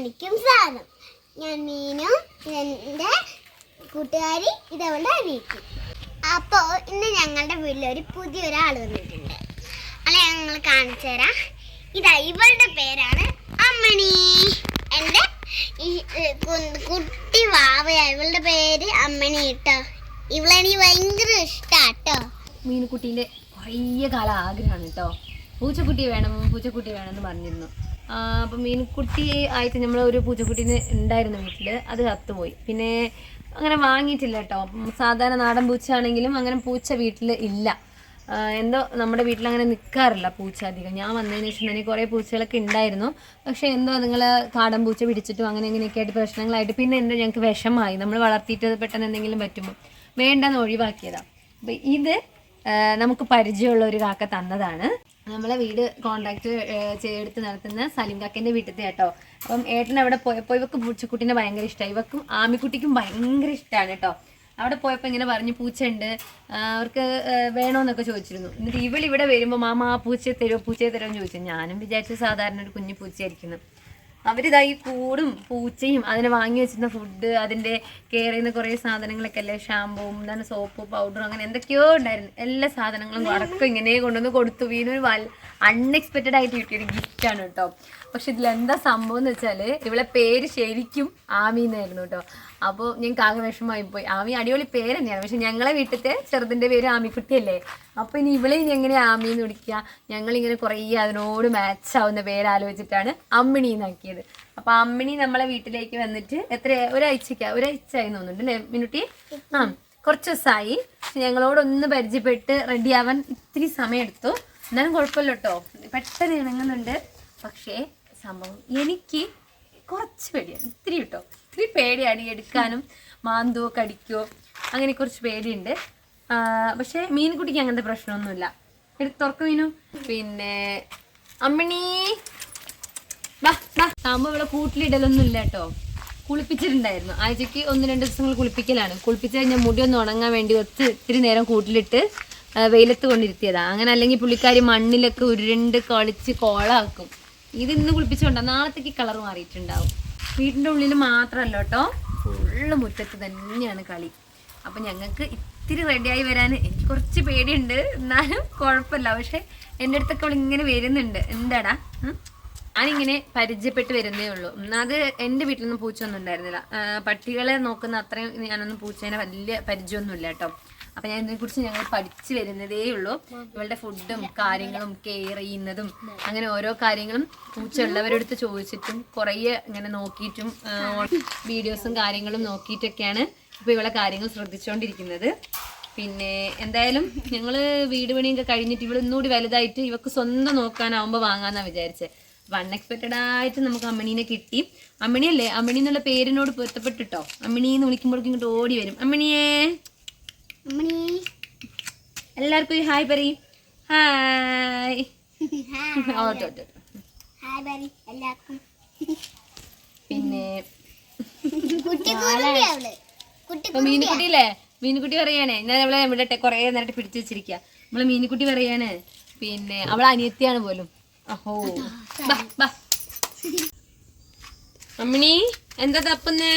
എനിക്കും സാധനം. ഞാൻ മീനും എന്റെ കൂട്ടുകാരി ഇതവളുടെ അനിയത്തി അപ്പോൾ ഇന്ന് ഞങ്ങളുടെ വീട്ടിൽ ഒരു പുതിയൊരാൾ വന്നിട്ടുണ്ട്. അല്ല ഞങ്ങൾ കാണിച്ചു തരാം. ഇതാ ഇവളുടെ പേരാണ് അമ്മണി. എന്റെ കുട്ടി വാവയാ. ഇവളുടെ പേര് അമ്മണി കേട്ടോ. ഇവളെനിക്ക് ഭയങ്കര ഇഷ്ടാട്ടോ. മീനുക്കുട്ടീന്റെ കുറേ കാലം ആഗ്രഹമാണ് കേട്ടോ. പൂച്ചക്കുട്ടി വേണം പൂച്ചക്കുട്ടി വേണം എന്ന് പറഞ്ഞിരുന്നു. അപ്പം മീൻകുട്ടി ആയിട്ട് നമ്മൾ ഒരു പൂച്ചക്കുട്ടീനെ ഉണ്ടായിരുന്നു വീട്ടിൽ അത് ചത്തുപോയി പിന്നെ അങ്ങനെ വാങ്ങിയിട്ടില്ല കേട്ടോ. സാധാരണ നാടൻ പൂച്ചയാണെങ്കിലും അങ്ങനെ പൂച്ച വീട്ടിൽ ഇല്ല. എന്തോ നമ്മുടെ വീട്ടിൽ അങ്ങനെ നിൽക്കാറില്ല പൂച്ച അധികം. ഞാൻ വന്നതിന് ശേഷം തന്നെ കുറേ പൂച്ചകളൊക്കെ ഉണ്ടായിരുന്നു. പക്ഷെ എന്തോ നിങ്ങൾ കാടൻ പൂച്ച പിടിച്ചിട്ടും അങ്ങനെ ഇങ്ങനെയൊക്കെ ആയിട്ട് പ്രശ്നങ്ങളായിട്ട് പിന്നെ എന്തോ ഞങ്ങൾക്ക് വിഷമായി. നമ്മൾ വളർത്തിയിട്ട് പെട്ടെന്ന് എന്തെങ്കിലും പറ്റുമ്പോൾ വേണ്ടെന്ന് ഒഴിവാക്കിയതാണ് അപ്പം ഇത് നമുക്ക് പരിചയമുള്ള ഒരു കാക്ക തന്നതാണ്. നമ്മളെ വീട് കോണ്ടാക്ട് ചെയ്തെടുത്ത് നടത്തുന്ന സലിം കാക്കന്റെ വീട്ടിലത്തെ കേട്ടോ അപ്പം ഏട്ടൻ അവിടെ പോയപ്പോൾ ഇവക്ക് പൂച്ചക്കുട്ടീനെ ഭയങ്കര ഇഷ്ടമായി ഇവക്കും ആമിക്കുട്ടിക്കും ഭയങ്കര ഇഷ്ടമാണ് കേട്ടോ. അവിടെ പോയപ്പോൾ ഇങ്ങനെ പറഞ്ഞു പൂച്ചയുണ്ട്. അവർക്ക് വേണോന്നൊക്കെ ചോദിച്ചിരുന്നു. എന്നിട്ട് ഇവൾ ഇവിടെ വരുമ്പോൾ മാമ ആ പൂച്ചയെ തരുമോ പൂച്ചയെ തരുമോ എന്ന് ചോദിച്ചു. ഞാനും വിചാരിച്ചു സാധാരണ ഒരു കുഞ്ഞു പൂച്ചയായിരിക്കുന്നു. അവരിതാ ഈ കൂടും പൂച്ചയും അതിന് വാങ്ങി വെച്ചിരുന്ന ഫുഡ് അതിന്റെ കെയർ ചെയ്യുന്ന കുറേ സാധനങ്ങളൊക്കെ അല്ലേ? ഷാമ്പൂ എന്താണ് സോപ്പ് പൗഡറും അങ്ങനെ എന്തൊക്കെയോ ഉണ്ടായിരുന്നു. എല്ലാ സാധനങ്ങളും അടക്കം ഇങ്ങനെ കൊണ്ടുവന്ന് കൊടുത്തു. വീണൊരു വൽ അൺഎക്സ്പെക്റ്റഡ് ആയിട്ട് കിട്ടിയൊരു ഗിഫ്റ്റാണ് കേട്ടോ പക്ഷെ ഇതിൽ എന്താ സംഭവം എന്ന് വെച്ചാൽ ഇവളെ പേര് ശരിക്കും ആമി എന്നായിരുന്നു കേട്ടോ അപ്പോൾ ഞങ്ങൾക്ക് ആകെ വിഷമമായി പോയി. ആമി അടിപൊളി പേര് തന്നെയാണ്. പക്ഷെ ഞങ്ങളെ വീട്ടിലത്തെ ചെറുതിന്റെ പേര് ആമിക്കുട്ടിയല്ലേ അപ്പോൾ ഇനി ഇവളെ ഇനി എങ്ങനെ ആമി എന്ന് വിളിക്കുക ഞങ്ങളിങ്ങനെ കുറേ അതിനോട് മാച്ച് ആവുന്ന പേര് ആലോചിച്ചിട്ടാണ് അമ്മിണി എന്നാക്കിയത് അപ്പോൾ അമ്മിണി നമ്മളെ വീട്ടിലേക്ക് വന്നിട്ട് എത്ര ഒരാഴ്ചക്ക ഒരാഴ്ച ആയി തോന്നുന്നുണ്ട് അല്ലേ മിനുട്ടി? ആ കുറച്ച് ദിവസമായി. ഞങ്ങളോടൊന്ന് പരിചയപ്പെട്ട് റെഡി ആവാൻ ഇത്തിരി സമയം എടുത്തു എന്നാലും കുഴപ്പമില്ല കേട്ടോ. പെട്ടെന്ന് ഇണങ്ങുന്നുണ്ട്. പക്ഷേ സംഭവം എനിക്ക് കുറച്ച് പേടിയാണ്. ഇത്തിരി കേട്ടോ. ഇത്തിരി പേടിയാണ് എടുക്കാനും മാന്തുവോ കടിക്കോ അങ്ങനെ കുറച്ച് പേടിയുണ്ട്. പക്ഷേ മീൻകുട്ടിക്ക് അങ്ങനത്തെ പ്രശ്നമൊന്നുമില്ല. തുറക്കും മീനു. പിന്നെ അമ്മിണി. വാ വാ. ഇവിടെ കൂട്ടിലിടലൊന്നും ഇല്ല കേട്ടോ കുളിപ്പിച്ചിട്ടുണ്ടായിരുന്നു. ആഴ്ചക്ക് ഒന്ന് രണ്ട് ദിവസങ്ങൾ കുളിപ്പിക്കലാണ്. കുളിപ്പിച്ച് കഴിഞ്ഞാൽ മുടി ഒന്ന് ഉണങ്ങാൻ വേണ്ടി ഒത്ത് ഇത്തിരി നേരം കൂട്ടിലിട്ട് വെയിലത്ത് കൊണ്ടിരുത്തിയതാ. അങ്ങനെ അല്ലെങ്കിൽ പുള്ളിക്കാരി മണ്ണിലൊക്കെ ഉരുണ്ട് കളിച്ച് കോളാക്കും. ഇത് ഇന്ന് കുളിപ്പിച്ചുകൊണ്ടാ നാളത്തേക്ക് കളർ മാറിയിട്ടുണ്ടാവും. വീടിന്റെ ഉള്ളിൽ മാത്രമല്ല കേട്ടോ ഫുള്ള് മുറ്റത്ത് തന്നെയാണ് കളി. അപ്പം ഞങ്ങൾക്ക് ഇത്തിരി റെഡിയായി വരാൻ എനിക്ക് കുറച്ച് പേടിയുണ്ട്. എന്നാലും കുഴപ്പമില്ല. പക്ഷെ എന്റെ അടുത്തൊക്കെ ഇങ്ങനെ വരുന്നുണ്ട്. എന്താടാ? ഞാനിങ്ങനെ പരിചയപ്പെട്ട് വരുന്നേ ഉള്ളൂ. അത് എന്റെ വീട്ടിലൊന്നും പൂച്ചയൊന്നും ഉണ്ടായിരുന്നില്ല. പട്ടികളെ നോക്കുന്ന അത്രയും ഞാനൊന്നും പൂച്ചേനെ വലിയ പരിചയമൊന്നുമില്ല കേട്ടോ. അപ്പൊ ഞാൻ ഇതിനെക്കുറിച്ച് ഞങ്ങൾ പഠിച്ചു വരുന്നതേ ഉള്ളൂ. ഇവളുടെ ഫുഡും കാര്യങ്ങളും കെയർ ചെയ്യുന്നതും അങ്ങനെ ഓരോ കാര്യങ്ങളും പൂച്ച ഉള്ളവരെടുത്ത് ചോദിച്ചിട്ടും കുറേ ഇങ്ങനെ നോക്കിയിട്ടും വീഡിയോസും കാര്യങ്ങളും നോക്കിയിട്ടൊക്കെയാണ് ഇപ്പൊ ഇവളെ കാര്യങ്ങൾ ശ്രദ്ധിച്ചുകൊണ്ടിരിക്കുന്നത് പിന്നെ എന്തായാലും ഞങ്ങൾ വീട് പണിയൊക്കെ കഴിഞ്ഞിട്ട് ഇവൾ ഒന്നുകൂടി വലുതായിട്ട് ഇവക്ക് സ്വന്തം നോക്കാനാവുമ്പോൾ വാങ്ങാന്നാ വിചാരിച്ചത് അൺഎക്സ്പെക്റ്റഡ് ആയിട്ട് നമുക്ക് അമ്മിണീനെ കിട്ടി. അമ്മിണിയല്ലേ? അമ്മിണി എന്നുള്ള പേരിനോട് പൊരുത്തപ്പെട്ടിട്ടോ? അമ്മിണി എന്ന് വിളിക്കുമ്പോഴേക്കും ഇങ്ങോട്ട് ഓടി വരും. അമ്മിണിയേ. അമ്മണി. എല്ലാവർക്കും ഒരു ഹായ് പറയും. ഹായ്. പിന്നെ മീനുകുട്ടിയില്ലേ മീനുകുട്ടി പറയാനേ ഞാൻ അവളെ ഇവിടെ കൊറേ നേരത്തെ പിടിച്ചു വെച്ചിരിക്കുക നമ്മളെ മീനുകുട്ടി പറയാണ്. പിന്നെ അവളെ അനിയത്തിയാണ് പോലും. അഹോ. അമ്മിണി എന്താ തപ്പുന്നേ?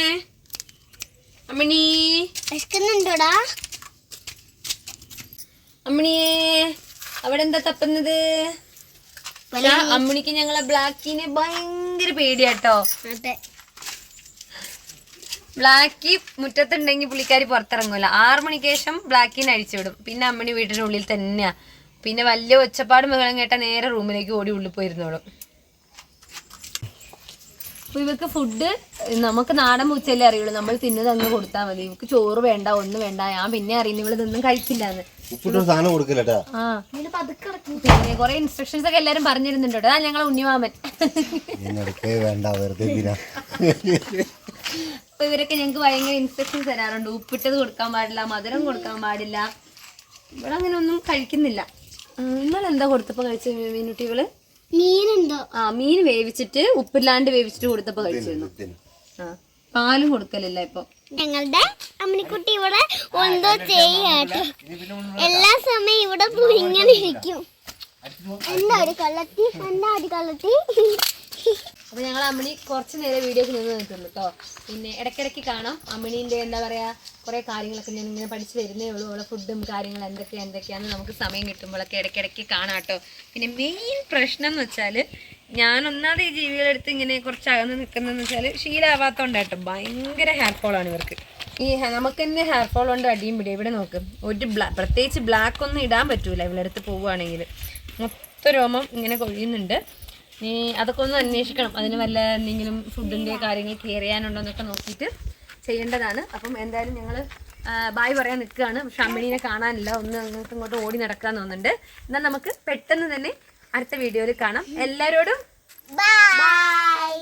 അമ്മിണി. വിശക്കുന്നുണ്ടോടാ? അമ്മിണിയേ അവിടെ എന്താ തപ്പുന്നത്? അമ്മിണിക്ക് ഞങ്ങളെ ബ്ലാക്കിനെ ഭയങ്കര പേടിയാട്ടോ. ബ്ലാക്കി മുറ്റത്തുണ്ടെങ്കിൽ പുള്ളിക്കാരി പുറത്തിറങ്ങൂല. ആറു മണിക്ക് ശേഷം ബ്ലാക്കിനെ അഴിച്ചുവിടും. പിന്നെ അമ്മിണി വീട്ടിന്റെ ഉള്ളിൽ തന്നെയാ. പിന്നെ വലിയ ഒച്ചപ്പാടും ബഹളം കേട്ട നേരെ റൂമിലേക്ക് ഓടി ഉള്ളിൽ പോയിരുന്നോളും. അപ്പൊ ഇവക്ക് ഫുഡ് നമുക്ക് നാടൻ പൂച്ചല്ലേ അറിയുള്ളൂ. നമ്മൾ തിന്നത് അങ്ങ് കൊടുത്താൽ മതി. ഇവക്ക് ചോറ് വേണ്ട ഒന്നും വേണ്ട. ഞാൻ പിന്നെ അറിയുന്നു ഇവിടെ ഇതൊന്നും കഴിക്കില്ല എന്ന് പിന്നെ കൊറേ ഇൻസ്ട്രക്ഷൻസ് ഒക്കെ എല്ലാരും പറഞ്ഞിരുന്നുണ്ട്. അതാ ഞങ്ങളെ ഉണ്ണിമാമൻ. അപ്പൊ ഇവരൊക്കെ ഞങ്ങൾക്ക് ഭയങ്കര ഇൻസ്ട്രക്ഷൻസ് തരാറുണ്ട്. ഉപ്പിട്ടത് കൊടുക്കാൻ പാടില്ല മധുരം കൊടുക്കാൻ പാടില്ല. ഇവിടെ അങ്ങനെ ഒന്നും കഴിക്കുന്നില്ല. ഇന്നലെ എന്താ കൊടുത്തപ്പോ കഴിച്ച മീനുട്ടികൾ മീനുണ്ടോ ആ മീൻ വേവിച്ചിട്ട് ഉപ്പില്ലാണ്ട് വേവിച്ചിട്ട് കൊടുത്തപ്പോ കഴിച്ചിരുന്നു. ആ പാലും കൊടുക്കലില്ല ഇപ്പൊ. ഞങ്ങളുടെ അമ്മിക്കുട്ടി ഇവിടെ എന്തോ ചെയ്യാട്ടോ. എല്ലാ സമയം ഇവിടെ ഇങ്ങനെ ഇരിക്കും എന്താ ഒരു കള്ളത്തി? എന്താ ഒരു കള്ളത്തി? അപ്പോൾ ഞങ്ങൾ അമ്മിണി കുറച്ച് നേരം വീഡിയോക്ക് നിന്ന് നിൽക്കുന്നു കേട്ടോ പിന്നെ ഇടയ്ക്കിടയ്ക്ക് കാണാം. അമ്മിണീന്റെ എന്താ പറയാ കുറേ കാര്യങ്ങളൊക്കെ ഞാൻ ഇങ്ങനെ പഠിച്ച് വരുന്നേ ഉള്ളൂ. അവളെ ഫുഡും കാര്യങ്ങളും എന്തൊക്കെ എന്തൊക്കെയാണെന്ന് നമുക്ക് സമയം കിട്ടുമ്പോഴൊക്കെ ഇടയ്ക്കിടയ്ക്ക് കാണാം കേട്ടോ പിന്നെ മെയിൻ പ്രശ്നം എന്ന് വെച്ചാൽ ഞാൻ ഒന്നാമത് ഈ ജീവികളെടുത്ത് ഇങ്ങനെ കുറച്ച് അകന്ന് നിൽക്കുന്നതെന്ന് വെച്ചാൽ ശീലാവാത്തോണ്ട് കേട്ടോ. ഭയങ്കര ഹെയർ ഫോളാണ് ഇവർക്ക്. ഈ നമുക്ക് തന്നെ ഹെയർ ഫോൾ കൊണ്ട് അടിയും പിടിയും ഇവിടെ നോക്ക്. ഒരു ബ്ലാ പ്രത്യേകിച്ച് ബ്ലാക്ക് ഒന്നും ഇടാൻ പറ്റൂല ഇവളെടുത്ത് പോവുകയാണെങ്കിൽ മൊത്തം രോമം ഇങ്ങനെ കൊഴിയുന്നുണ്ട്. നീ അതൊക്കെ ഒന്ന് അന്വേഷിക്കണം. അതിന് വല്ല എന്തെങ്കിലും ഫുഡിന്റെ കാര്യങ്ങൾ കെയർ ചെയ്യാനുണ്ടോ എന്നൊക്കെ നോക്കിയിട്ട് ചെയ്യേണ്ടതാണ്. അപ്പം എന്തായാലും ഞങ്ങൾ ബായ് പറയാൻ നിൽക്കുകയാണ്. പക്ഷെ അമ്മിണീനെ കാണാനില്ല. ഒന്ന് അങ്ങോട്ടും ഇങ്ങോട്ട് ഓടി നടക്കാൻ തോന്നുന്നുണ്ട്. എന്നാൽ നമുക്ക് പെട്ടെന്ന് തന്നെ അടുത്ത വീഡിയോയിൽ കാണാം. എല്ലാവരോടും ബൈ